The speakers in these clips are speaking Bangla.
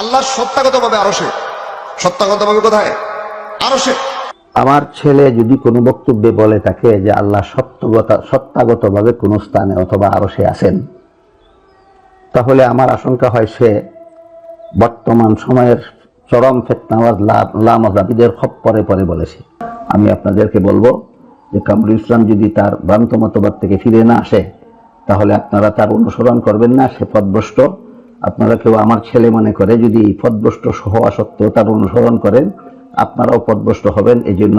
আল্লাহ সত্তাগতভাবে আরও সে। সত্তাগতভাবে কোথায়? আরও সে। আমার ছেলে যদি কোনো বক্তব্যে বলে থাকে যে আল্লাহ সত্যগত সত্তাগতভাবে কোনো স্থানে অথবা আরও সে আছেন, তাহলে আমার আশঙ্কা হয় সে বর্তমান সময়ের চরম ফেতনাওয়াজ লামাজাবিদের খপ পরে পরে বলেছে। আমি আপনাদেরকে বলব যে কামরুল ইসলাম যদি তার ভ্রান্ত মতবাদ থেকে ফিরে না আসে, তাহলে আপনারা তার অনুসরণ করবেন না, সে পদভ্রষ্ট। আপনারা কেউ আমার ছেলে মনে করে যদি পদভ্রষ্ট হওয়া সত্ত্বেও তার অনুসরণ করেন, আপনারাও পদভ্রষ্ট হবেন। এই জন্য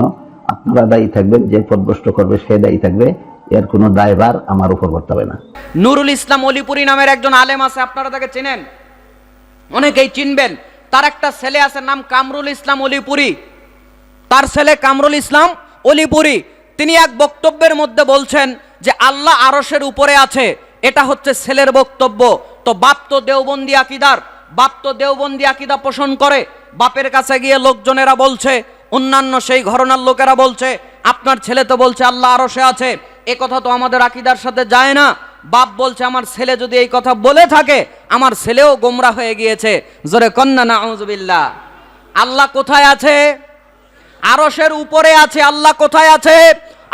আপনারা দায়ী থাকবেন, যে পদভ্রষ্ট করবে সে দায়ী থাকবে। এর কোনো দায়ভার আমার উপর বর্তাবে না। নুরুল ইসলাম অলিপুরি নামের একজন আলেম আছে, আপনারা তাকে চেনেন? অনেকেই চিনবেন। তার একটা ছেলে আছে, নাম কামরুল ইসলাম অলিপুরি। তার ছেলে কামরুল ইসলাম অলিপুরি। তিনি এক বক্তব্যের মধ্যে বলছেন যে, আল্লাহ আরসের উপরে আছে, এটা হচ্ছে ছেলের বক্তব্য। তো বাপ তো দেওবন্দি আকিদার, বাপ তো দেওবন্দি আকিদা পোষণ করে। বাপের কাছে গিয়ে লোকজনেরা বলছে, অন্যান্য সেই ঘরনার লোকেরা বলছে, আপনার ছেলে তো বলছে আল্লাহ আরশে আছে, এ কথা তো আমাদের আকিদার সাথে যায় না। বাপ বলছে, আমার ছেলে যদি এই কথা বলে থাকে, আমার ছেলেও গোমরা হয়ে গিয়েছে। জোরে কন্যা না আল্লাহ কোথায় আছে? আরসের উপরে আছে, আল্লাহ কোথায় আছে?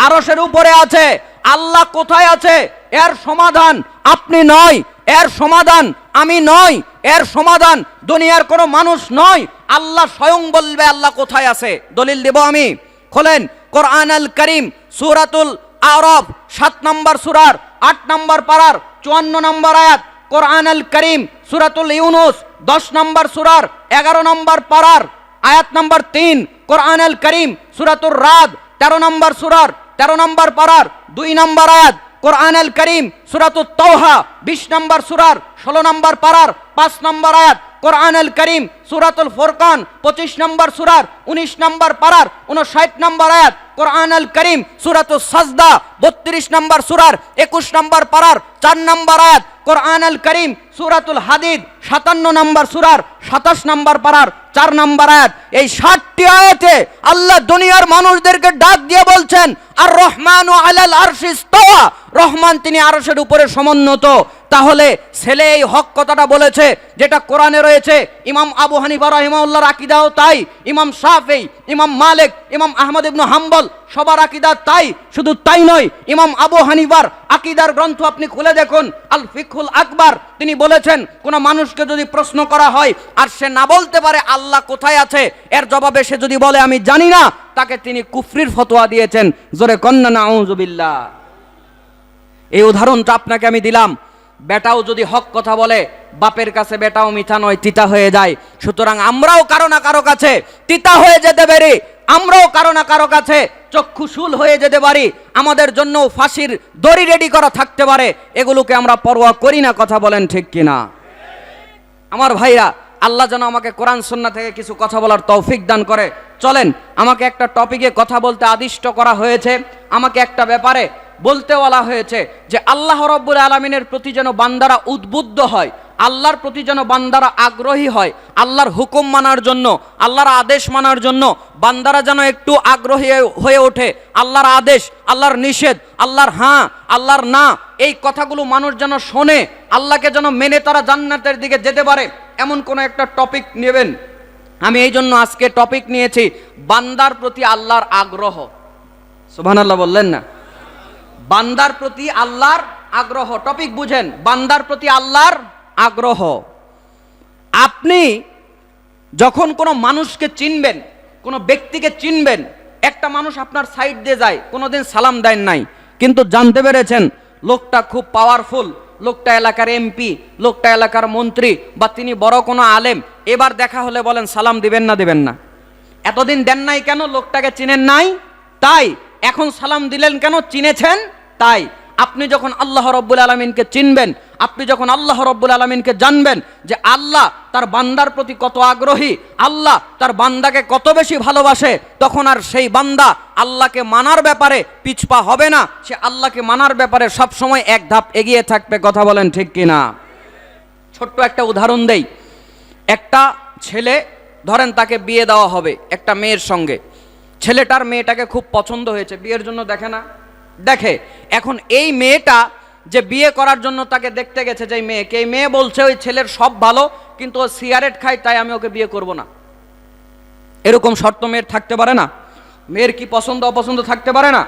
আরসের উপরে আছে। আল্লাহ কোথায় আছে? এর সমাধান আপনি নয়, এর সমাধান আমি নয়, এর সমাধান দুনিয়ার কোনো মানুষ নয়। আল্লাহ স্বয়ং বলবে, আল্লাহ কোথায় আছে? দলিল দেব আমি। খোলেন কোরআন আল করিম, সুরাতুল আরব সাত নম্বর সুরার, আট নম্বর পারার, চুয়ান্ন নম্বর আয়াত। কোরআন আল করিম, সুরাতুল ইউনুস, দশ নম্বর সুরার, এগারো নম্বর পারার, আয়াত নম্বর তিন। কোরআন আল করিম, সুরাতুর রাদ, তেরো নম্বর সুরার তেরো নম্বর পারার দুই নম্বর আয়াত, কোরআন আল করিম সুরাতুল তৌহা বিশ নম্বর সুরার, ষোলো নম্বর পারার পাঁচ নম্বর আয়াত, কোরআন আল করিম, সুরাতুল ফোরকান, পঁচিশ নম্বর সুরার, উনিশ নম্বর পাড়ার উনষাট নম্বর আয়াত, কোরআন আল করিম সুরাতুল সাজদা, বত্রিশ নম্বর সুরার, একুশ নম্বর পাড়ার, চার নম্বর আয়াত কোরআন আল করিম, সুরাতুল হাদিদ, সাতান্ন নম্বর সুরার, সাতাশ নম্বর পাড়ার চার নম্বর আয়াত। এই ষাটটি আয়াতে আল্লাহ দুনিয়ার মানুষদেরকে ডাক দিয়ে বলছেন, আর রহমান ও আলাল আরশিস রহমান তিনি আরশের উপরে সমুন্নত। তাহলে ছেলে এই হক কথাটা বলেছে, যেটা কোরআনে রয়েছে, ইমাম আবু হানিফা রহিমাউল্লাহর আকিদাও তাই, ইমাম শাফি, ইমাম মালিক, ইমাম আহমদ ইবনু হাম্বল, সবার আকিদা তাই, শুধু তাই নয়, ইমাম আবু হানিফার আকিদার গ্রন্থ আপনি খুলে দেখুন, আল ফিকুল আকবার, তিনি বলেছেন, কোন মানুষকে যদি প্রশ্ন করা হয়, আর সে না বলতে পারে আল্লাহ কোথায় আছে, এর জবাবে সে যদি বলে, আমি জানি না তাকে তিনি কুফরির ফতোয়া দিয়েছেন, জোরে কন্যা না এই উদাহরণটা আপনাকে আমি দিলাম বেটাও যদি হক কথা বলে, বাপের কাছে বেটাও মিথ্যা নয়, তিতা হয়ে যায়। সুতরাং আমরাও কারও না কারও কাছে তিতা হয়ে যেতে পারি। আমরাও কারও না কারও কাছে চক্ষুশূল হয়ে যেতে পারি। আমাদের জন্য ফাঁসির দড়ি রেডি করা থাকতে পারে। এগুলোকে আমরা পরোয়া করি না, কথা বলেন ঠিক কিনা? আমার ভাইরা, আল্লাহ যেন আমাকে কোরআন সন্না থেকে কিছু কথা বলার তৌফিক দান করে। চলেন, আমাকে একটা টপিকে কথা বলতে আদিষ্ট করা হয়েছে। আমাকে একটা ব্যাপারে বলতে বলা হয়েছে যে আল্লাহ রব্বুল আলমিনের প্রতি যেন বান্দারা উদ্বুদ্ধ হয়, আল্লাহর প্রতি যেন বান্দারা আগ্রহী হয়, আল্লাহর হুকুম মানার জন্য, আল্লাহর আদেশ মানার জন্য বান্দারা যেন একটু আগ্রহী হয়ে ওঠে, আল্লাহর আদেশ, আল্লাহর নিষেধ, আল্লাহর হাঁ, আল্লাহর না, এই কথাগুলো মানুষ যেন শোনে, আল্লাহকে যেন মেনে তারা জান্নাতের দিকে যেতে পারে, এমন কোনো একটা টপিক নেবেন। আমি এই জন্য আজকে টপিক নিয়েছি, বান্দার প্রতি আল্লাহর আগ্রহ। সুবহান আল্লাহ বললেন না? বান্দার প্রতি আল্লাহর আগ্রহ। টপিক বুঝেন, বান্দার প্রতি আল্লাহর আগ্রহ। আপনি যখন কোনো মানুষকে চিনবেন, কোনো ব্যক্তিকে চিনবেন, একটা মানুষ আপনার সাইড দিয়ে যায়, কোনোদিন সালাম দেন নাই, কিন্তু জানতে পেরেছেন, লোকটা খুব পাওয়ারফুল লোকটা এলাকার এমপি লোকটা এলাকার মন্ত্রী, বা তিনি বড় কোনো আলেম, এবার দেখা হলে বলেন, সালাম দিবেন না দিবেন না। এতদিন দেন নাই কেন? লোকটাকে চিনেন নাই? তাই এখন সালাম দিলেন কেন? চিনেছেন? তাই। আপনি যখন আল্লাহ রব্বুল আলমিনকে চিনবেন, আপনি যখন আল্লাহ রব্বুল আলমিনকে জানবেন যে আল্লাহ তার বান্দার প্রতি কত আগ্রহী, আল্লাহ তার বান্দাকে কত বেশি ভালোবাসে, তখন আর সেই বান্দা আল্লাহকে মানার ব্যাপারে পিছপা হবে না। সে আল্লাহকে মানার ব্যাপারে সব সময় এক ধাপ এগিয়ে থাকবে, কথা বলেন ঠিক কিনা? ছোট্ট একটা উদাহরণ দেই। একটা ছেলে, ধরেন তাকে বিয়ে দেওয়া হবে, একটা মেয়ের সঙ্গে। ছেলেটার মেয়েটাকে খুব পছন্দ হয়েছে, বিয়ের জন্য দেখে না। দেখে, এখন এই মেয়েটা যে বিয়ে করার জন্য তাকে দেখতে গেছে যে মেয়েকে এই মেয়ে বলছে ওই ছেলের সব ভালো, কিন্তু ও সিগারেট খায়, তাই আমি ওকে বিয়ে করব না। এরকম শর্ত মেয়ের থাকতে পারে না। মেয়ের কি পছন্দ, অপছন্দ থাকতে পারে না?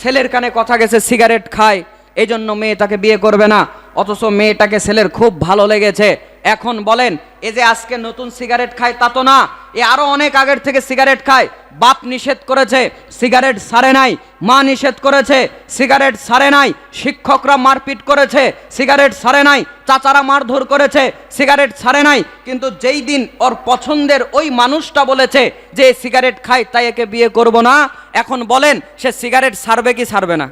ছেলের কানে কথা গেছে, সিগারেট খায় এই জন্য মেয়ে তাকে বিয়ে করবে না। অথচ মেয়েটাকে ছেলের খুব ভালো লেগেছে। এখন বলেন, এ যে আজকে নতুন সিগারেট খায় তা তো না, এ আরও অনেক আগের থেকে সিগারেট খায়। বাপ নিষেধ করেছে, সিগারেট সারে নাই, মা নিষেধ করেছে, সিগারেট সারে নাই, শিক্ষকরা মারপিট করেছে, সিগারেট সারে নাই, চাচারা মারধর করেছে, সিগারেট ছাড়ে নাই। কিন্তু যেই দিন ওর পছন্দের ওই মানুষটা বলেছে যে সিগারেট খায়, তাই একে বিয়ে করব না। এখন বলেন, সে সিগারেট ছাড়বে কি ছাড়বে না?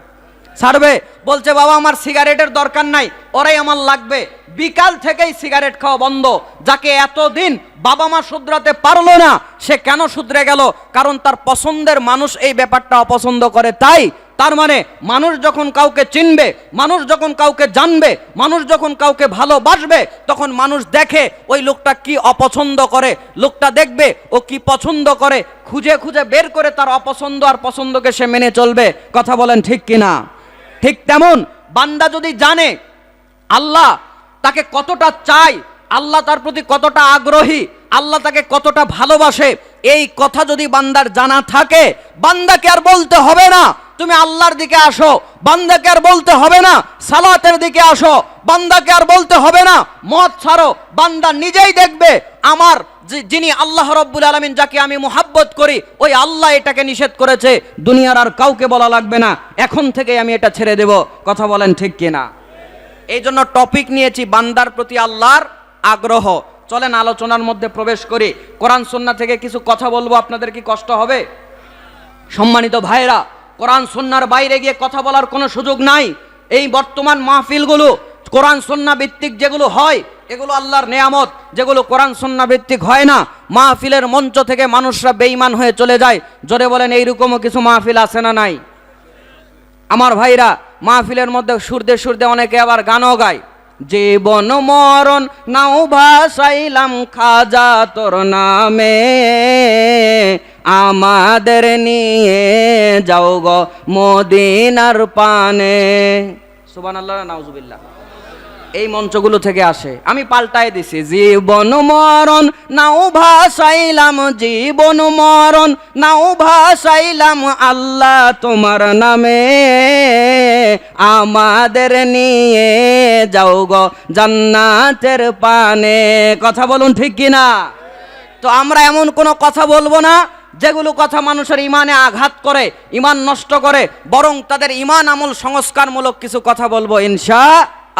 ছাড়বে। বলছে, বাবা, আমার সিগারেটের দরকার নাই, ওরাই আমার লাগবে। বিকাল থেকেই সিগারেট খাওয়া বন্ধ। যাকে এতদিন বাবা মা শুধরাতে পারল না, সে কেন শুধরে গেল? কারণ তার পছন্দের মানুষ এই ব্যাপারটা অপছন্দ করে। তাই, তার মানে মানুষ যখন কাউকে চিনবে, মানুষ যখন কাউকে জানবে, মানুষ যখন কাউকে ভালোবাসবে, তখন মানুষ দেখে ওই লোকটা কি অপছন্দ করে। লোকটা দেখবে, ও কি পছন্দ করে। খুঁজে খুঁজে বের করে তার অপছন্দ আর পছন্দকে সে মেনে চলবে। কথা বলেন ঠিক কিনা? ঠিক তেমন। বান্দা যদি জানে আল্লাহ তাকে কতটা চাই আল্লাহ তার প্রতি কতটা আগ্রহী, আল্লাহ তাকে কতটা ভালোবাসে, এই কথা যদি বান্দার জানা থাকে, বান্দাকে আর বলতে হবে না, তুমি আল্লাহর দিকে আসো। বান্দাকে আর বলতে হবে না, সালাতের দিকে আসো। বান্দাকে আর বলতে হবে না, মদ ছাড়ো। বান্দা নিজেই দেখবে, আমার যিনি আল্লাহ রব্বুল আলমিন যাকে আমি মোহাব্বত করি, ওই আল্লাহ এটাকে নিষেধ করেছে, দুনিয়ার আর কাউকে বলা লাগবে না। এখন থেকে আমি এটা ছেড়ে দেব। কথা বলেন ঠিক কিনা? এই জন্য টপিক নিয়েছি, বান্দার প্রতি আল্লাহর আগ্রহ। চলেন আলোচনার মধ্যে প্রবেশ করি। কোরআন, সন্না থেকে কিছু কথা বলব, আপনাদের কি কষ্ট হবে? সম্মানিত ভাইরা কোরআন সন্ন্যার বাইরে গিয়ে কথা বলার কোনো সুযোগ নাই। এই বর্তমান মাহফিলগুলো, কোরআন, সন্না ভিত্তিক যেগুলো হয় এগুলো আল্লাহর নেয়ামত, যেগুলো কোরআন সন্না ভিত্তিক হয় না। মাহফিলের মঞ্চ থেকে মানুষরা বেঈমান হয়ে চলে যায়। জোরে বলেন, এইরকমও কিছু মাহফিল আছে না নাই? আমার ভাইরা, মাহফিলের মধ্যে সুরদে সুরদে অনেকে আবার গানও গায়। জীবন মরণ, নাও ভাসাইলাম খাজা তোর নামে। আমাদের নিয়ে যাও গো মদিনার পানে। সুবান আল্লাহ নাউজুবিল্লাহ। এই মঞ্চগুলো থেকে আসে। আমি পাল্টাই দিছি, জীবন মরণ, নাও ভাসাইলাম জীবন মরণ, নাও ভাসাইলাম আল্লাহ তোমার নামে। আমাদের নিয়ে যাও গো জান্নাতের পানে। কথা বলুন ঠিক কিনা? তো আমরা এমন কোনো কথা বলব না, যেগুলো কথা মানুষের ইমানে আঘাত করে, ইমান নষ্ট করে, বরং তাদের ইমান আমল সংস্কারমূলক কিছু কথা বলব ইনশা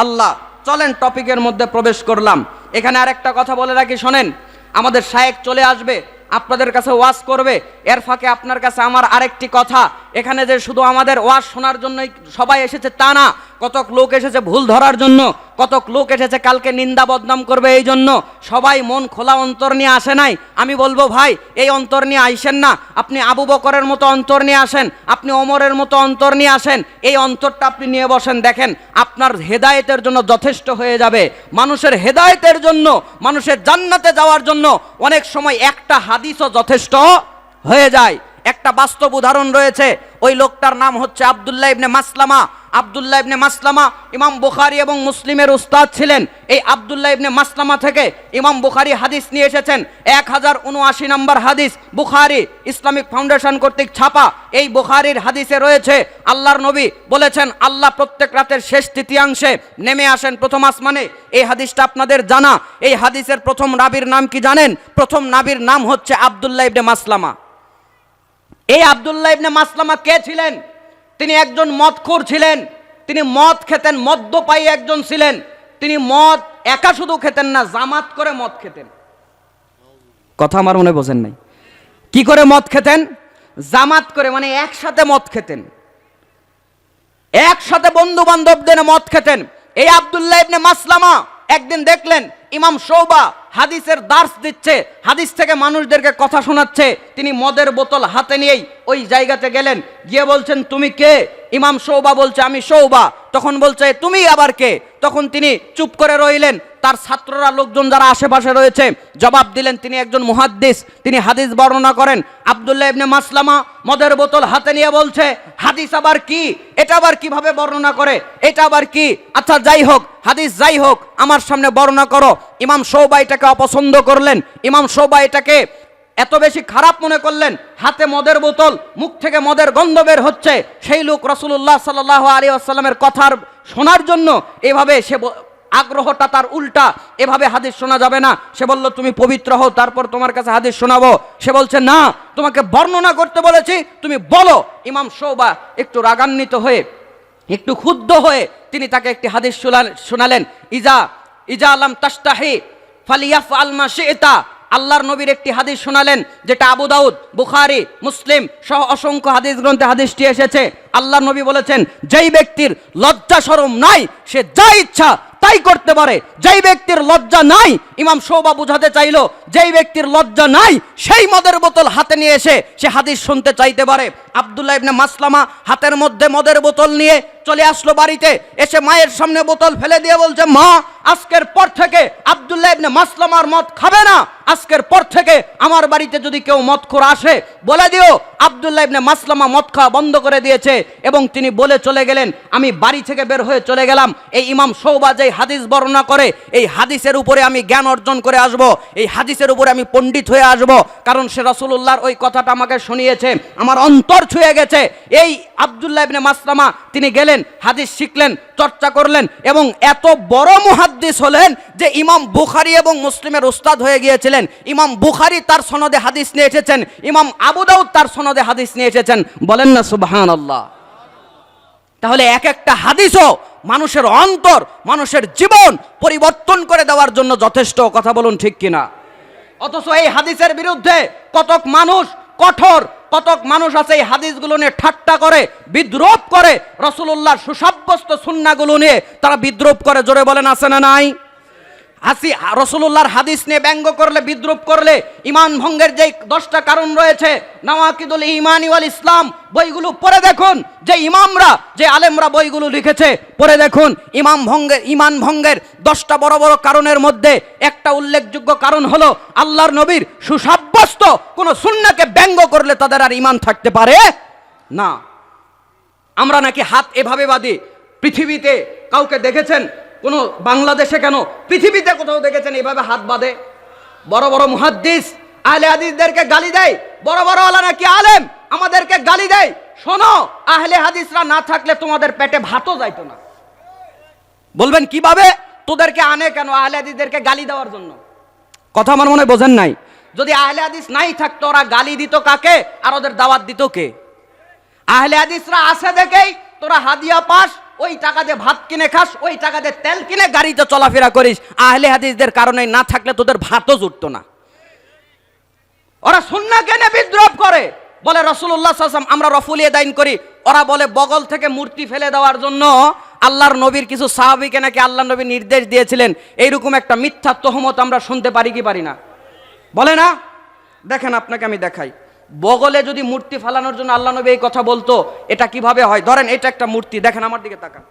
আল্লাহ। চলেন টপিকের মধ্যে প্রবেশ করলাম। এখানে আর একটা কথা বলে রাখি, শোনেন। আমাদের শায়েক চলে আসবে। আপনাদের কাছে ওয়াজ করবে, এর ফাঁকে আপনার কাছে আমার আরেকটি কথা। এখানে যে শুধু আমাদের ওয়াজ শোনার জন্যই সবাই এসেছে তা না, কতক লোক এসেছে ভুল ধরার জন্য, কতক লোক এসেছে কালকে নিন্দা বদনাম করবে এই জন্য। সবাই মন খোলা অন্তর নিয়ে আসে নাই। আমি বলব, ভাই, এই অন্তর নিয়ে আইসেন না। আপনি আবু বকরের মতো অন্তর নিয়ে আসেন, আপনি ওমরের মতো অন্তর নিয়ে আসেন। এই অন্তরটা আপনি নিয়ে বসেন, দেখেন, আপনার হেদায়েতের জন্য যথেষ্ট হয়ে যাবে। মানুষের হেদায়েতের জন্য, মানুষের জান্নাতে যাওয়ার জন্য অনেক সময় একটা হাদিসও যথেষ্ট হয়ে যায়। একটা বাস্তব উদাহরণ রয়েছে, ওই লোকটার নাম হচ্ছে আবদুল্লাহ ইবনে মাসলামা। আবদুল্লাহ ইবনে মাসলামা ইমাম বুখারি এবং মুসলিমের উস্তাদ ছিলেন। এই আবদুল্লাহ ইবনে মাসলামা থেকে ইমাম বুখারি হাদিস নিয়ে এসেছেন। এক হাজার উনআশি নম্বর হাদিস, বুখারি ইসলামিক ফাউন্ডেশন কর্তৃক ছাপা এই বুখারির হাদিসে রয়েছে, আল্লাহর নবী বলেছেন, আল্লাহ প্রত্যেক রাতের শেষ তৃতীয়াংশে নেমে আসেন প্রথম আসমানে। এই হাদিসটা আপনাদের জানা। এই হাদিসের প্রথম নাবির নাম কি জানেন? প্রথম নাবির নাম হচ্ছে আবদুল্লাহ ইবনে মাসলামা। এই আবদুল্লাহ ইবনে মাসলামা কে ছিলেন? তিনি একজন মদখোর ছিলেন। তিনি মদ খেতেন, মদ্যপায়ী একজন ছিলেন। তিনি মদ একা শুধু খেতেন না, জামাত করে মদ খেতেন। কথা আমার মনে বোঝেন নাই। কি করে মদ খেতেন? জামাত করে মানে একসাথে মদ খেতেন। একসাথে বন্ধু বান্ধবদের মদ খেতেন। এই আবদুল্লাহ ইবনে মাসলামা একদিন দেখলেন ইমাম শোবা হাদিসের দার্স দিচ্ছে, হাদিস থেকে মানুষদেরকে কথা শোনাচ্ছে, তিনি মদের বোতল হাতে নিয়েই ওই জায়গাতে গেলেন, গিয়ে বলছেন, তুমি কে? ইমাম শোবা বলছে, আমি শোবা। তখন বলছে, তুমি আবার কে? তখন তিনি চুপ করে রইলেন। তার ছাত্ররা লোকজন যারা আশেপাশে রয়েছে, জবাব দিলেন, তিনি একজন মুহাদ্দিস, তিনি হাদিস বর্ণনা করেন। আব্দুল্লাহ ইবনে মাসলামা মদের বোতল হাতে নিয়ে বলছে, হাদিস আবার কি? এটা আবার কীভাবে বর্ণনা করে? এটা আবার কি? আচ্ছা যাই হোক, হাদিস যাই হোক, আমার সামনে বর্ণনা করো। ইমাম সৌবা এটাকে অপছন্দ করলেন। ইমাম সৌবা এটাকে এত বেশি খারাপ মনে করলেন, হাতে মদের বোতল, মুখ থেকে মদের গন্ধ বের হচ্ছে। সেই লোক রসুল্লাহ সাল্লাহ আলী আসসালামের কথার শোনার জন্য এভাবে সে আগ্রহটা তার উল্টা, এভাবে হাদিস শোনা যাবে না। সে বলল, তুমি পবিত্র হও, তারপর তোমার কাছে হাদিস শোনাবো। সে বলছে, না, তোমাকে বর্ণনা করতে বলেছি, তুমি বলো। ইমাম সৌবা একটু রাগান্বিত হয়ে, একটু ক্ষুব্ধ হয়ে তিনি তাকে একটি হাদিস শোনালেন, ইজা ইজা আলাম তাস্তাহি ফালিয়াফ আলমা শেতা। আল্লাহর নবীর একটি হাদিস শোনালেন, যেটা আবু দাউদ, বুখারি, মুসলিম সহ অসংখ্য হাদিস গ্রন্থে হাদিসটি এসেছে। আল্লাহর নবী বলেছেন, যেই ব্যক্তির লজ্জা সরম নাই, সে যা ইচ্ছা তাই করতে পারে। যেই ব্যক্তির লজ্জা নাই, ইমাম শোভা বুঝাতে চাইলো, যেই ব্যক্তির লজ্জা নাই, সেই মদের বোতল হাতে নিয়ে এসে সে হাদিস শুনতে চাইতে পারে। আব্দুল্লাহ ইবনে মাসলামা হাতের মধ্যে মদের বোতল নিয়ে চলে আসলো বাড়িতে। এসে মায়ের সামনে বোতল ফেলে দিয়ে বলছে, মা, আজকের পর থেকে আব্দুল্লাহ ইবনে মাসলামার মদ খাবে না। আজকের পর থেকে আমার বাড়িতে যদি কেউ মদ খোর আসে, বলে দিও, আব্দুল্লাহ ইবনে মাসলামা মদ খাওয়া বন্ধ করে দিয়েছে এবং তিনি বলে চলে গেলেন, আমি বাড়ি থেকে বের হয়ে চলে গেলাম। এই ইমাম সৌবা যে হাদিস বর্ণনা করে, এই হাদিসের উপরে আমি জ্ঞান অর্জন করে আসব। এই হাদিসের উপরে আমি পণ্ডিত হয়ে আসব। কারণ সে রসুল্লাহর ওই কথাটা আমাকে শুনিয়েছে। আমার অন্তর ছুঁয়ে গেছে। এই আব্দুল্লাহ ইবনে মাসলামা তিনি গেলেন, হাদিস শিখলেন, চর্চা করলেন এবং এত বড় মুহাদ্দিস হলেন যে ইমাম বুখারি এবং মুসলিমের উস্তাদ হয়ে গিয়েছিলেন। ইমাম বুখারি তার সনদে হাদিস নিয়ে এসেছেন, ইমাম আবু দাউদ তার সনদে হাদিস নিয়ে এসেছেন। বলেন না সুবহান আল্লাহ তাহলে এক একটা হাদিসও মানুষের অন্তর, মানুষের জীবন পরিবর্তন করে দেওয়ার জন্য যথেষ্ট, কথা বলুন ঠিক কিনা? অথচ এই হাদিসের বিরুদ্ধে কতক মানুষ কঠোর কতক মানুষ আছে এই হাদিসগুলো নিয়ে ঠাট্টা করে বিদ্রোপ করে রসুল্লাহর সুসাব্যস্ত সুন্নাগুলো নিয়ে তারা বিদ্রোপ করে। জোরে বলেন, আছে না নাই? হাসি রসুল্লাহর হাদিস নিয়ে ব্যঙ্গ করলে, বিদ্রুপ করলে ইমান ভঙ্গের যে দশটা কারণ রয়েছে, নওয়াকিদুল ইমানি ওয়াল ইসলাম, বইগুলো পড়ে দেখুন। যে ইমামরা, যে আলেমরা বইগুলো লিখেছে, পড়ে দেখুন। ইমাম ভঙ্গের ইমান ভঙ্গের দশটা বড় বড় কারণের মধ্যে একটা উল্লেখযোগ্য কারণ হলো, আল্লাহর নবীর সুসাব্যস্ত কোনো সুন্নাকে ব্যঙ্গ করলে তাদের আর ইমান থাকতে পারে না। আমরা নাকি হাত এভাবে বাঁধি, পৃথিবীতে কাউকে দেখেছেন কোনো বাংলাদেশে কেন? পৃথিবীতে কোথাও দেখেছেন এভাবে হাত বাঁধে? বড় বড় মুহাদ্দিস, আহলে হাদিসদেরকে গালি দেয়। বড় বড় আলা নাকি আলেম, আমাদেরকে গালি দেয়। শোনো, আহলে হাদিসরা না থাকলে তোমাদের পেটে ভাতও যাইতো না। বলবেন কীভাবে? তোদেরকে আনে কেন আহলে হাদিসদেরকে গালি দেওয়ার জন্য? কথা আমার মনে বোঝেন নাই। যদি আহলে হাদিস নাই থাকতো, ওরা গালি দিত কাকে? আর ওদের দাওয়াত দিত কে? আহলে হাদিসরা আছে দেখেই তোরা হাদিয়া পাস ওই টাকা দিয়ে ভাত কিনে খাস, ওই টাকা দিয়ে তেল কিনে গাড়িতে চলাফেরা করিস। আহলে হাদিসদের কারণে না থাকলে তোদের ভাতও জুটতো না। ওরা সুন্না কেনে বিদ্রোহ করে। বলে রসুল্লাহ সাল্লাম আমরা রফুলিয়ে দাইন করি। ওরা বলে, বগল থেকে মূর্তি ফেলে দেওয়ার জন্য আল্লাহর নবীর কিছু সাহাবিকে নাকি আল্লাহ নবী নির্দেশ দিয়েছিলেন। এইরকম একটা মিথ্যা তহমত আমরা শুনতে পারি কি পারি না? বলে না? দেখেন, আপনাকে আমি দেখাই। বগলে যদি মূর্তি ফালানোর জন্য আল্লাহ নবী এই কথা বলতো, এটা কীভাবে হয়? ধরেন এটা একটা মূর্তি, দেখেন আমার দিকে তাকান।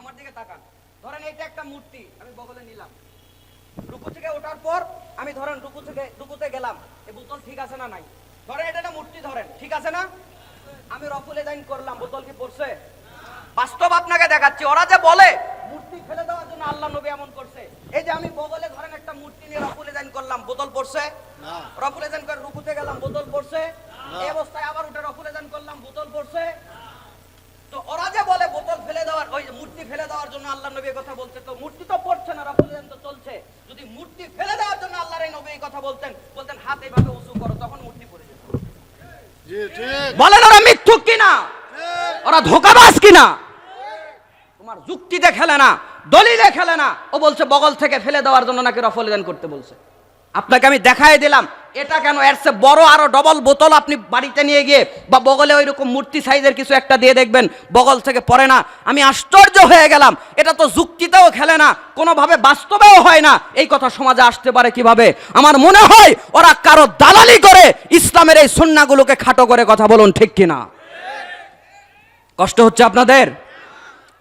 আমার দিকে তাকান। ধরেন এটা একটা মূর্তি, আমি বগলে নিলাম। রুকু থেকে ওঠার পর আমি ধরেন রুকু থেকে, রুকুতে গেলাম এই বোতল ঠিক আছে না নাই? ধরেন এটা একটা মূর্তি, ধরেন, ঠিক আছে না? আমি রফুলে দাইন করলাম, বোতল কি পড়ছে? বাস্তব আপনাকে দেখাচ্ছি ওরা যে বলে মূর্তি ফেলে দেওয়ার জন্য আল্লাহ নবী এমন করছে। এই যে আমি বগলে ধরেন একটা মূর্তি নিয়ে রফুলে দাইন করলাম বোতল পড়ছে? রফুলে দাইন করে রুকুতে গেলাম বোতল পড়ছে? এই অবস্থায় আবার উঠে রফুলে দাইন করলাম বোতল পড়ছে? তো ওরা যে বলে বোতল ফেলে দেওয়ার ওই মূর্তি ফেলে দেওয়ার জন্য আল্লাহ নবী কথা বলছে তো মূর্তি তো পড়ছে না রাফুলেন তো চলছে। যদি মূর্তি ফেলে দেওয়ার জন্য আল্লাহর নবী কথা বলতেন বলতেন হাত এইভাবে উঁচু করো তখন মূর্তি পড়ে যেত। বলেন ওরা মিথ্যুক কিনা? ওরা ধোকাবাজ কিনা? যুক্তিতে খেলে না, দলিলে খেলে না। ও বলছে, বগল থেকে ফেলে দেওয়ার জন্য নাকি রফল দান করতে বলছে। আপনাকে আমি দেখাই দিলাম, এটা কেন? এর চেয়ে বড় আরও ডবল বোতল আপনি বাড়িতে নিয়ে গিয়ে বা বগলে ওই রকম মূর্তি সাইজের কিছু একটা দিয়ে দেখবেন, বগল থেকে পড়ে না। আমি আশ্চর্য হয়ে গেলাম, এটা তো যুক্তিতেও খেলে না, কোনোভাবে বাস্তবেও হয় না। এই কথা সমাজে আসতে পারে কীভাবে? আমার মনে হয় ওরা কারও দালালি করে ইসলামের এই সন্নাগুলোকে খাটো করে কথা বলুন ঠিক কিনা? কষ্ট হচ্ছে আপনাদের?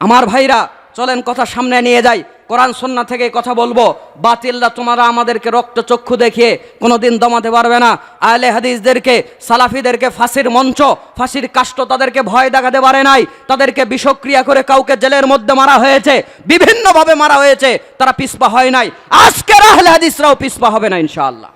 আমার ভাইরা, চলেন কথা সামনে নিয়ে যাই। কোরআন, সন্না থেকে কথা বলব। বাতিলরা তোমরা আমাদেরকে রক্ত চক্ষু দেখিয়ে কোনোদিন দমাতে পারবে না। আহলে হাদিসদেরকে, সালাফিদেরকে ফাঁসির মঞ্চ, ফাঁসির কাষ্ট তাদেরকে ভয় দেখাতে পারে নাই। তাদেরকে বিষক্রিয়া করে কাউকে জেলের মধ্যে মারা হয়েছে। বিভিন্নভাবে মারা হয়েছে। তারা পিসপা হয় নাই। আজকের আহলে হাদিসরাও পিসপা হবে না, ইনশাআল্লাহ।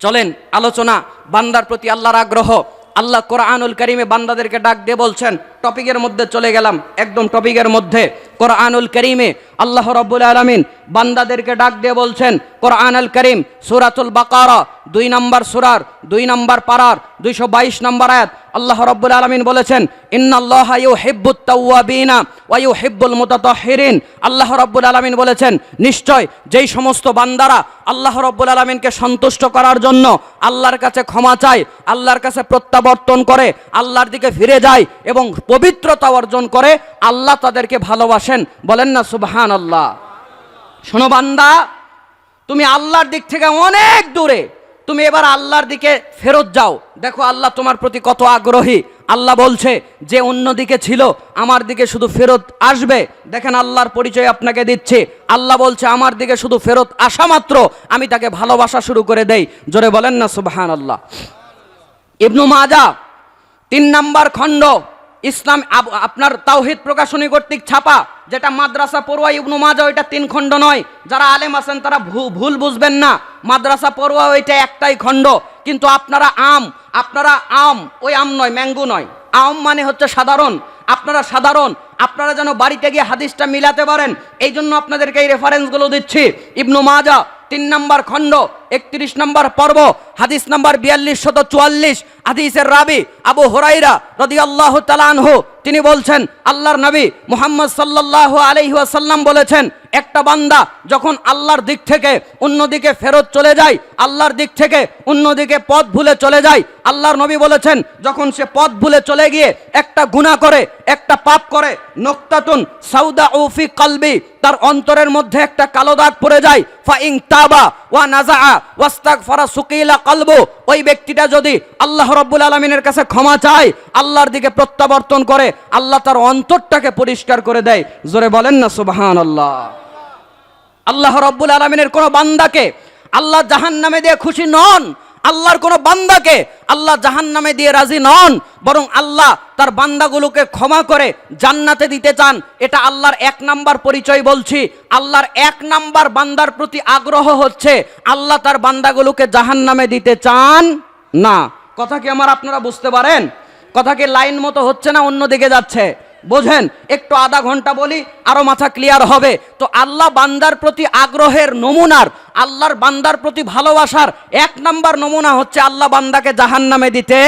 চলেন, আলোচনা। বান্দার প্রতি আল্লাহর আগ্রহ। আল্লাহ কোরআনুল করিমে বান্দাদেরকে ডাক দিয়ে বলছেন টপিকের মধ্যে চলে গেলাম। একদম টপিকের মধ্যে। কোরআনুল করিমে আল্লাহ রব্বুল আলমিন বান্দাদেরকে ডাক দিয়ে বলছেন, কোরআনুল করিম, সুরাতুল বাকারা, দুই নম্বর সুরার, দুই নম্বর পারার, দুইশো বাইশ নম্বর আয়াত। আল্লাহ রব্বুল আলমিন বলেছেন, ইন্নাল্লাহ ইউ হিব্বুত তাওয়াবিনা ওয়া হিব্বুল মুতাতাহহিরিন আল্লাহ রব্বুল আলমিন বলেছেন, নিশ্চয় যেই সমস্ত বান্দারা আল্লাহ রব্বুল আলমিনকে সন্তুষ্ট করার জন্য আল্লাহর কাছে ক্ষমা চায়, আল্লাহর কাছে প্রত্যাবর্তন করে, আল্লাহর দিকে ফিরে যায় এবং পবিত্রতা অর্জন করে আল্লাহ তাদেরকে ভালোবাসেন। বলেন না সুবহান আল্লাহ শোনো বান্দা, তুমি আল্লাহর দিক থেকে অনেক দূরে। তুমি এবার আল্লাহর দিকে ফেরত যাও। দেখো, আল্লাহ তোমার প্রতি কত আগ্রহী। আল্লাহ বলছে, যে অন্যদিকে ছিল, আমার দিকে শুধু ফেরত আসবে। দেখেন, আল্লাহর পরিচয় আপনাকে দিচ্ছে। আল্লাহ বলছে, আমার দিকে শুধু ফেরত আসা মাত্র। আমি তাকে ভালোবাসা শুরু করে দেই। জোরে বলেন না সুবহান আল্লাহ ইবনু মাজা, তিন নাম্বার খণ্ড। ইসলাম আপনার তাওহিদ প্রকাশনী কর্তৃক ছাপা, যেটা মাদ্রাসা পড়ুয়া ইবনু মাজা, ওইটা তিন খণ্ড নয়। যারা আলেম আছেন, তারা ভুল বুঝবেন না। মাদ্রাসা পড়ুয়া ওইটা একটাই খণ্ড। কিন্তু আপনারা আম আপনারা আম, ওই আম নয়, ম্যাঙ্গো নয়। আম মানে হচ্ছে সাধারণ। আপনারা সাধারণ, আপনারা যেন বাড়িতে গিয়ে হাদিসটা মিলাতে পারেন, এই জন্য আপনাদেরকে এই রেফারেন্সগুলো দিচ্ছি। ইবনু মাজা তিন নম্বর খণ্ড, একত্রিশ নম্বর পর্ব, হাদিস নম্বর বিয়াল্লিশ শত চুয়াল্লিশ, হাদিসের রাবি আবু হরাইরা রদি আল্লাহ তালানহু তিনি বলছেন, আল্লাহর নবী মুহাম্মদ সাল্লাহ আলহিহাসাল্লাম বলেছেন একটা বান্দা যখন আল্লাহর দিক থেকে অন্যদিকে ফেরত চলে যায়, আল্লাহর দিক থেকে অন্যদিকে পথ ভুলে চলে যায়, আল্লাহর নবী বলেছেন, যখন সে পথ ভুলে চলে গিয়ে একটা গুনাহ করে, একটা পাপ করে, নোক্তাতুন সাউদা উফি কলবি, তার অন্তরের মধ্যে একটা কালো দাগ পড়ে যায়, ফাইং তাবা ওয়া নাজা ওয়াস্তাক ফারা সুকিলা কলবু, ওই ব্যক্তিটা যদি আল্লাহ রব্বুল আলমিনের কাছে ক্ষমা চায়, আল্লাহর দিকে প্রত্যাবর্তন করে, আল্লাহ তার অন্তরটাকে পরিষ্কার করে দেয়, জোরে বলেন না সুবাহান আল্লাহ আল্লাহ রব্বুল আলমিনের কোনো বান্দাকে আল্লাহ জাহান নামে দিয়ে খুশি নন, আল্লাহর কোনো বান্দাকে আল্লাহ জাহান নামে দিয়ে রাজি নন, বরং আল্লাহ তার বান্দাগুলোকে ক্ষমা করে জান্নাতে দিতে চান, এটা আল্লাহর এক নাম্বার পরিচয় বলছি। আল্লাহর এক নাম্বার বান্দার প্রতি আগ্রহ হচ্ছে আল্লাহ তার বান্দাগুলোকে জাহান নামে দিতে চান না। কথা কি আমার আপনারা বুঝতে পারেন? কথা কি লাইন মতো হচ্ছে না অন্যদিকে যাচ্ছে? বোঝেন, একটু আধা ঘণ্টা বলি, আরও মাথা ক্লিয়ার হবে। তো আল্লাহ বান্দার প্রতি আগ্রহের নমুনার, আল্লাহর বান্দার প্রতি ভালোবাসার এক নাম্বার নমুনা হচ্ছে আল্লাহ বান্দাকে জাহান নামে দিতে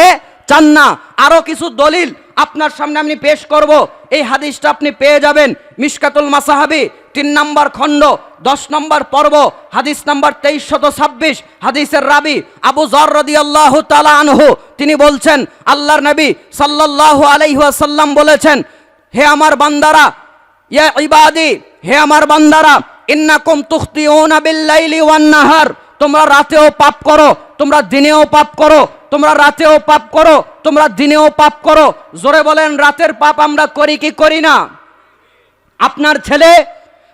চান না। আরও কিছু দলিল আপনার সামনে আমি পেশ করব। এই হাদিসটা আপনি পেয়ে যাবেন। মিশকাতুল মাসাহাবি, তিন নম্বর খণ্ড, দশ নম্বর পর্ব, হাদিস নাম্বার তেইশ শত ছাব্বিশ, হাদিসের রাবি আবু জর রদি আল্লাহ আনহু, তিনি বলছেন, আল্লাহর নবী সাল্লাল্লাহু আলাইহাসাল্লাম বলেছেন হে আমার বান্দারা, ইয়া ইবাদি, হে আমার বান্দারা, ইন্নাকুম তুখতিউনা বিল্লাইলি ওয়ান নাহার তোমরা রাতেও পাপ করো, তোমরা দিনেও পাপ করো, তোমরা রাতেও পাপ করো, তোমরা দিনেও পাপ করো। জোরে বলেন, রাতের পাপ আমরা করি কি করি না? আপনার ছেলে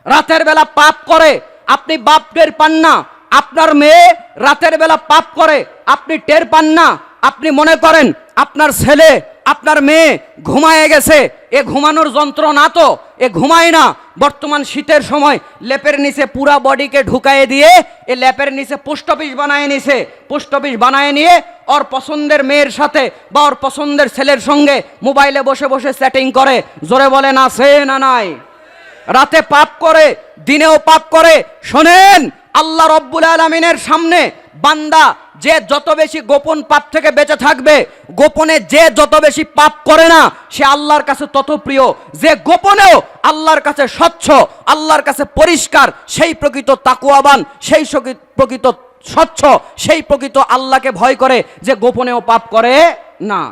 রাতের বেলা পাপ করে, আপনি বাপ টের পান না। আপনার মেয়ে রাতের বেলা পাপ করে, আপনি টের পান না। আপনি মনে করেন, আপনার ছেলে আপনার মেয়ে ঘুমায়ে গেছে, এ ঘুমানোর যন্ত্র না তো, এ ঘুমায় না। বর্তমান শীতের সময় লেপের নিচে পুরা বডিকে ঢুকায়ে দিয়ে এ লেপের নিচে পোস্ট অফিস বানায় নিছে। পোস্ট অফিস বানায় নিয়ে ওর পছন্দের মেয়ের সাথে বা ওর পছন্দের ছেলের সঙ্গে মোবাইলে বসে বসে সেটিং করে। জোরে বলে, না, সে না নাই। রাতে পাপ করে, দিনেও পাপ করে। শোনেন, আল্লাহ রব্বুল আলমিনের সামনে বান্দা যে যত বেশি গোপন পাপ থেকে বেঁচে থাকবে, গোপনে যে যত বেশি পাপ করে না, সে আল্লাহর কাছে তত প্রিয়। যে গোপনেও আল্লাহর কাছে স্বচ্ছ, আল্লাহর কাছে পরিষ্কার, সেই প্রকৃত তাকুয়াবান, সেই প্রকৃত স্বচ্ছ, সেই প্রকৃত আল্লাহকে ভয় করে যে গোপনেও পাপ করে না।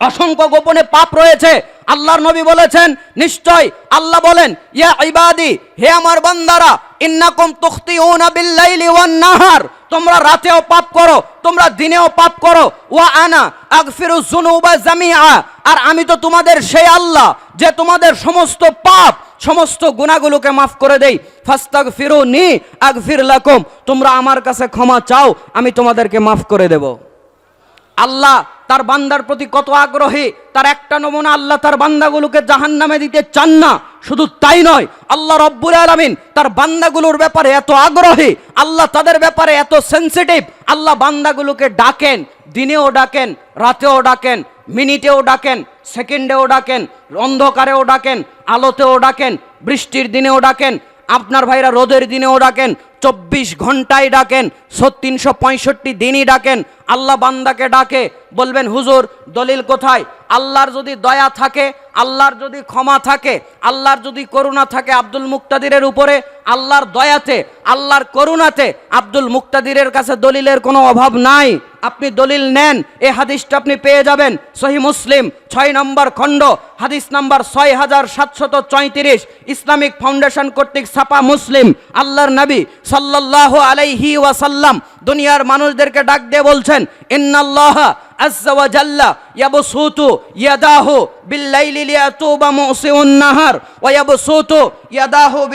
অসংখ্য গোপনে পাপ রয়েছে। আল্লাহর নবী বলেছেন, নিশ্চয় আল্লাহ বলেন, ইয়া ইবাদি, হে আমার বান্দারা, ইন্নাকুম তুখতিউনা বিল্লাইলি ওয়ান নাহার তোমরা রাতেও পাপ করো, তোমরা দিনেও পাপ করো। ওয়া আনা আগফিরু যুনুবা জামিআ, আর আমি তো তোমাদের সেই আল্লাহ যে তোমাদের সমস্ত পাপ, সমস্ত গুনাহগুলোকে মাফ করে দেই। ফাস্তাগফিরুনি আগফির লাকুম, তোমরা আমার কাছে ক্ষমা চাও, আমি তোমাদেরকে মাফ করে দেব। আল্লাহ তার বান্দার প্রতি কত আগ্রহী, তার একটা নমুনা আল্লাহ তার বান্দাগুলোকে জাহান নামে দিতে চান না। শুধু তাই নয়, আল্লাহ রব্বুল আলমিন তার বান্দাগুলোর ব্যাপারে এত আগ্রহী, আল্লাহ তাদের ব্যাপারে এত সেন্সিটিভ আল্লাহ বান্দাগুলোকে ডাকেন, দিনেও ডাকেন, রাতেও ডাকেন, মিনিটেও ডাকেন, সেকেন্ডেও ডাকেন, অন্ধকারেও ডাকেন, আলোতেও ডাকেন, বৃষ্টির দিনেও ডাকেন, আপনার ভাইরা রোদের দিনেও ডাকেন চব্বিশ ঘন্টায় ডাকেন তিনশো পঁয়ষট্টি দিনই ডাকেন। আল্লাহ বান্দাকে ডাকে, বলবেন, হুজুর, দলিল কোথায়? আল্লাহর যদি দয়া থাকে, আল্লাহর যদি ক্ষমা থাকে, আল্লাহর যদি করুণা থাকে আব্দুল মুক্তাদিরের উপরে, আল্লাহর দয়াতে, আল্লাহর করুণাতে আব্দুল মুক্তাদিরের কাছে দলিলের কোনো অভাব নাই। আপনি দলিল নেন এই হাদিসটা আপনি পেয়ে যাবেন। সহি মুসলিম, ছয় নম্বর খণ্ড, হাদিস নাম্বার ছয় হাজার সাতশত চৈত্রিশ, ইসলামিক ফাউন্ডেশন কর্তৃক ছাপা মুসলিম, আল্লাহর নবী সাল্লাল্লাহ আলাইহি ওয়াসাল্লাম দুনিয়ার মানুষদেরকে ডাক দিয়ে বলছেন ইন্নাল্লাহ ইয়াদাহু বিল্লাইলি ইয়াদাহু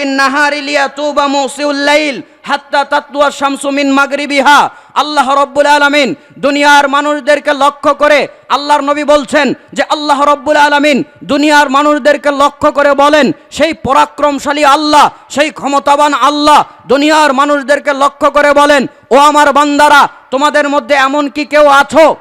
হাত্তা মাগরিবিহা। আল্লাহ রব্বুল আলামিন দুনিয়ার মানুষদেরকে লক্ষ্য করে আল্লাহর নবী বলছেন যে, আল্লাহ রব্বুল আলামিন দুনিয়ার মানুষদেরকে লক্ষ্য করে বলেন, সেই পরাক্রমশালী আল্লাহ, সেই ক্ষমতাবান আল্লাহ দুনিয়ার মানুষদেরকে লক্ষ্য করে বলেন, ও আমার বান্দারা, তোমাদের মধ্যে এমন কি কেউ আছো?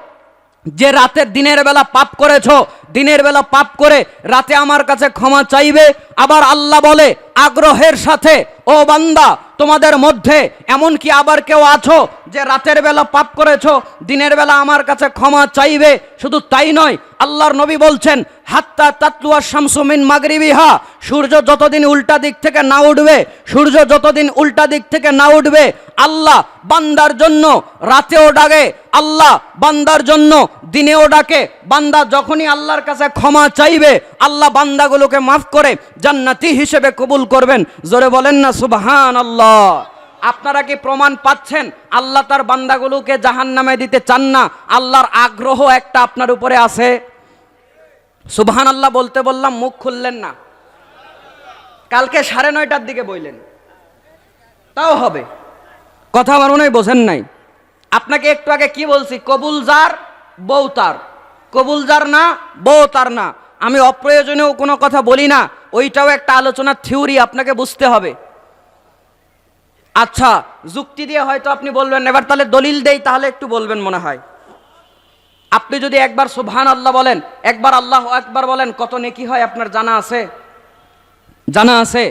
যে রাতের দিনের বেলা পাপ করেছ, দিনের বেলা পাপ করে রাতে আমার কাছে ক্ষমা চাইবে। আবার আল্লাহ বলে, আগ্রহের সাথে ও বান্দা, তোমাদের মধ্যে এমন কি আবার কেউ আছো যে রাতের বেলা পাপ করেছ, দিনের বেলা আমার কাছে ক্ষমা চাইবে? শুধু তাই নয়, আল্লাহর নবী বলছেন, হাত্তা তাতলুয়া শামসুমিন মাগরিবিহা, সূর্য যতদিন উল্টা দিক থেকে না উঠবে, সূর্য যতদিন উল্টা দিক থেকে না উঠবে, আল্লাহ বান্দার জন্য রাতেও ডাকে, আল্লাহ বান্দার জন্য দিনেও ডাকে, বান্দা যখনই আল্লাহর কাছে ক্ষমা চাইবে, আল্লাহ বান্দাগুলোকে মাফ করে জান্নাতি হিসেবে কবুল করবেন। জোরে বলেন না সুবহান আল্লাহ আপনারা কি প্রমাণ পাচ্ছেন? আল্লাহ তার বান্দাগুলোকে জাহান নামে দিতে চান না? আল্লাহর আগ্রহ একটা আপনার উপরে আছে? সুবহান আল্লাহ বলতে বললাম, মুখ খুললেন না। কালকে সাড়ে নয়টার দিকে বইলেন। তাও হবে। কথা আমার মনে বোঝেন নাই। আপনাকে একটু আগে কি বলছি? কবুল যার, বউ তার। কবুল যার না, বউ তার না। আমি অপ্রয়োজনীয় কোনো কথা বলি না। ওইটাও একটা আলোচনার থিওরি, আপনাকে বুঝতে হবে। আচ্ছা যুক্তি দিয়ে হয়তো আপনি বলবেন, এবার তাহলে দলিল দেই, তাহলে একটু বলবেন মনে হয়। আপনি যদি একবার সুবহান আল্লাহ বলেন, একবার আল্লাহ একবার বলেন, কত নেকি হয় আপনার জানা আছে? জানা আছে?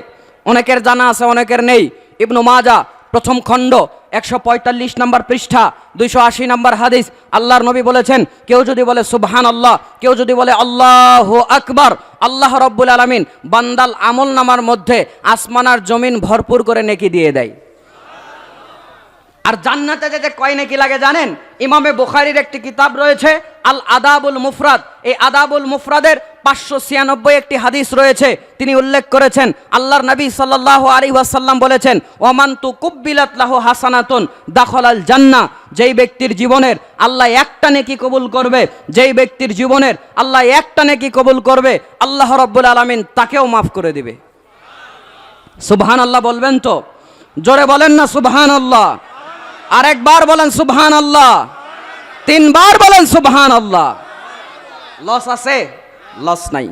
অনেকের জানা আছে, অনেকের নেই। ইবনু মাজা, প্রথম খণ্ড, একশো পঁয়তাল্লিশ নম্বর পৃষ্ঠা, দুইশো আশি নম্বর হাদিস। আল্লাহর নবী বলেছেন, কেউ যদি বলে সুবহান আল্লাহ কেউ যদি বলে আল্লাহ আকবার, আল্লাহ রব্বুল আলমিন বান্দাল আমল নামার মধ্যে আসমানার জমিন ভরপুর করে নেকি দিয়ে দেয়। আর জান্নাতে যেতে কয় নাকি লাগে জানেন? ইমামে বুখারির একটি কিতাব রয়েছে আল আদাবুল মুফরাদ। এই আদাবুল মুফরাদের পাঁচশো ছিয়ানব্বই একটি হাদিস রয়েছে। তিনি উল্লেখ করেছেন, আল্লাহর নবী সাল্লাহ আলী ওয়াসাল্লাম বলেছেন, ওমান তু কুব্বিলাত লাহু হাসানাতুন দাখল আল জান্না যেই ব্যক্তির জীবনের আল্লাহ একটা নেকি কবুল করবে, যেই ব্যক্তির জীবনের আল্লাহ একটা নেকি কবুল করবে, আল্লাহ রব্বুল আলমিন তাকেও মাফ করে দিবে। সুবহান আল্লাহ বলবেন তো? জোরে বলেন না সুবহান আল্লাহ আরেকবার বলেন সুবহান আল্লাহ তিনবার বলেন সুবহান আল্লাহ লস আছে? লস নাই।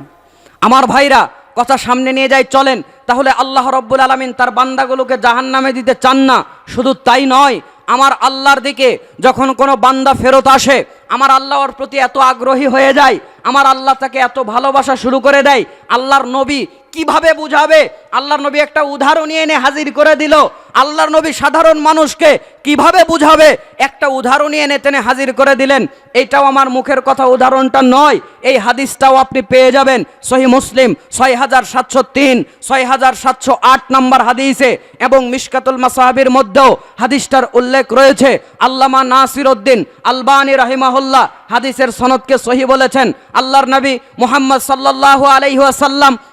আমার ভাইরা, কথা সামনে নিয়ে যাই, চলেন। তাহলে আল্লাহ রব্বুল আলমিন তার বান্দাগুলোকে জাহান নামে দিতে চান না। শুধু তাই নয়, আমার আল্লাহর দিকে যখন কোনো বান্দা ফেরত আসে, আমার আল্লাহর প্রতি এত আগ্রহী হয়ে যায়, আমার আল্লাহ তাকে এত ভালোবাসা শুরু করে দেয়, আল্লাহর নবী কীভাবে বুঝাবে? আল্লাহর নবী একটা উদাহরণ এনে হাজির করে দিল। আল্লাহর নবী সাধারণ মানুষকে কীভাবে বুঝাবে? একটা উদাহরণ এনে টেনে হাজির করে দিলেন। এইটাও আমার মুখের কথা, উদাহরণটা নয়। এই হাদিসটাও আপনি পেয়ে যাবেন। সহি মুসলিম ছয় হাজার সাতশো তিন ছয় হাজার সাতশো আট নম্বর হাদিসে এবং মিশকাতুল মাসাহাবির মধ্যেও হাদিসটার উল্লেখ রয়েছে। আল্লামা নাসির উদ্দিন আলবানী রাহিমাহুল্লাহ হাদিসের সনদকে সহি বলেছেন। আল্লাহর নবী মুহাম্মদ সাল্লাল্লাহু আলাইহি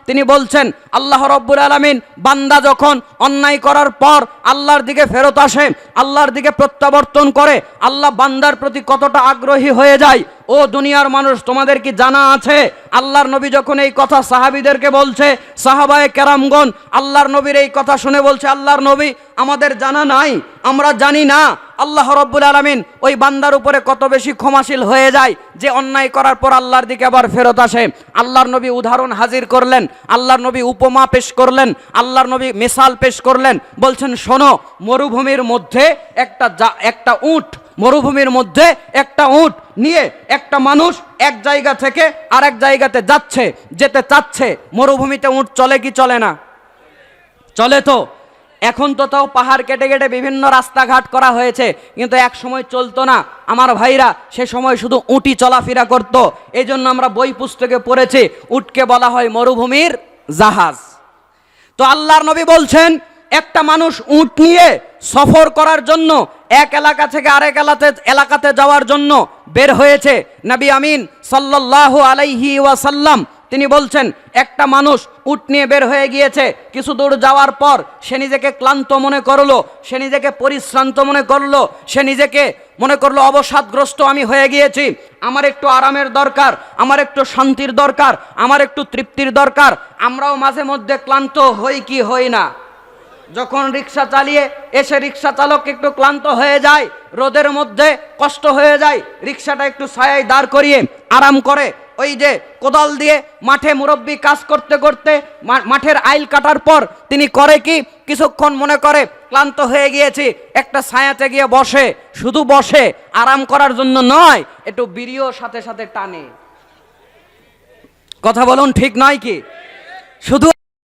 তিনি বলছেন, আল্লাহ রব্বুল আলামিন বান্দা যখন অন্যায় করার পর আল্লাহর দিকে ফেরত আসে আল্লাহর দিকে প্রত্যাবর্তন করে আল্লাহ বান্দার প্রতি কতটা আগ্রহী হয়ে যায় ও দুনিয়ার মানুষ, তোমাদের কি জানা আছে? আল্লাহর নবী যখন এই কথা সাহাবীদেরকে বলছে, সাহাবায়ে কেরামগণ, আল্লাহর নবীর এই কথা শুনে বলছে, আল্লাহর নবী, আমাদের জানা নাই, আমরা জানি না, আল্লাহ রব্বুল আলামিন ওই বান্দার উপরে কত বেশি ক্ষমাশীল হয়ে যায় যে অন্যায় করার পর আল্লাহর দিকে আবার ফেরত আসে। আল্লাহর নবী উদাহরণ হাজির করলেন, আল্লাহর নবী উপমা পেশ করলেন, আল্লাহর নবী মিসাল পেশ করলেন, বলছেন, শোনো, মরুভূমির মধ্যে একটা একটা উট মরুভূমির মধ্যে একটা উট নিয়ে একটা মানুষ এক জায়গা থেকে আরেক জায়গাতে যাচ্ছে, যেতে চাচ্ছে। মরুভূমিতে উট চলে কি চলে না? চলে তো। এখন তো তাও পাহাড় কেটে কেটে বিভিন্ন রাস্তাঘাট করা হয়েছে, কিন্তু এক সময় চলতো না। আমার ভাইরা সে সময় শুধু উটি চলাফেরা করত। এই জন্য আমরা বই পুস্তকে পড়েছি, উটকে বলা হয় মরুভূমির জাহাজ। তো আল্লাহর নবী বলছেন একটা মানুষ উট নিয়ে সফর করার জন্য এক এলাকা থেকে আরেক এলাকাতে এলাকাতে যাওয়ার জন্য বের হয়েছে। নবী আমিন সাল্লাল্লাহু আলাইহি ওয়াসাল্লাম, তিনি বলছেন, একটা মানুষ উট নিয়ে বের হয়ে গিয়েছে। কিছু দূর যাওয়ার পর সে নিজেকে ক্লান্ত মনে করল, সে নিজেকে পরিশ্রান্ত মনে করল, সে নিজেকে মনে করল, অবসাদগ্রস্ত আমি হয়ে গিয়েছি। আমার একটু আরামের দরকার, আমার একটু শান্তির দরকার, আমার একটু তৃপ্তির দরকার, আমরাও মাঝে মধ্যে ক্লান্ত হই কি হই না। যখন রিক্সা চালিয়ে এসে রিক্সা চালক একটু ক্লান্ত হয়ে যায়, রোদের মধ্যে কষ্ট হয়ে যায়, রিক্সাটা একটু ছায়ায় দাঁড় করিয়ে আরাম করে। ওই যে কোদাল দিয়ে মাঠে মুরব্বী কাজ করতে করতে মাঠের আইল কাটার পর তিনি করে কি? কিছুক্ষণ মনে করে, ক্লান্ত হয়ে গিয়েছি, একটা ছায়াতে গিয়ে বসে, শুধু বসে, আরাম করার জন্য নয়, একটু বিড়িও সাথে সাথে টানে। কথা বলুন ঠিক নয় কি? শুধু